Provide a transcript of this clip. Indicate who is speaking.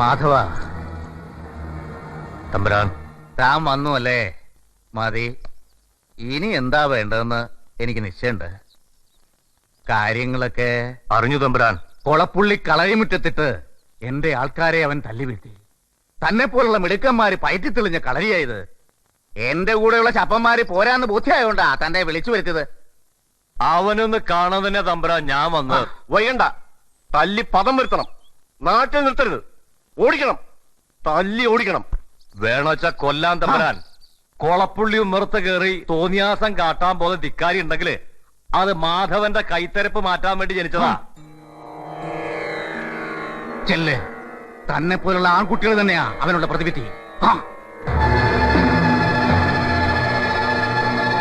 Speaker 1: മാധവ.
Speaker 2: തമ്പുരാൻ.
Speaker 1: താൻ വന്നു അല്ലേ മതി. ഇനി എന്താ വേണ്ടതെന്ന് എനിക്ക് നിശ്ചയമുണ്ട്. കാര്യങ്ങളൊക്കെ
Speaker 2: അറിഞ്ഞു തമ്പുരാൻ.
Speaker 1: കൊളപ്പുള്ളി കളരിമുറ്റത്തിട്ട് എന്റെ ആൾക്കാരെ അവൻ തല്ലി വീഴ്ത്തി തന്നെ പോലുള്ള മിടുക്കന്മാര് പയറ്റി തെളിഞ്ഞ കളരിയായത് എന്റെ കൂടെയുള്ള ചപ്പന്മാര് പോരാന്ന് ബോധ്യമായോണ്ടാ തന്റെ വിളിച്ചു വരുത്തിയത്.
Speaker 2: അവനൊന്ന് കാണാൻ തന്നെ തമ്പുരാൻ ഞാൻ വന്ന്
Speaker 3: വയ്യണ്ട. തല്ലി പദം വരുത്തണം. നാട്ടിൽ നിർത്തരുത്. ഓടിക്കണം. തല്ലി ഓടിക്കണം.
Speaker 2: വേണോച്ച കൊല്ലാൻ തമ്പരാൻ. കൊളപ്പുള്ളിയും നിർത്ത് കയറി തോന്നിയാസം കാട്ടാൻ പോലെ ധിക്കാരി ഉണ്ടെങ്കിൽ അത് മാധവന്റെ കൈത്തരപ്പ് മാറ്റാൻ വേണ്ടി ജനിച്ചതാ.
Speaker 1: ചെല്ലേ. തന്നെ പോലുള്ള ആൺകുട്ടികൾ തന്നെയാ അവനുള്ള പ്രതിവിധി. ആ.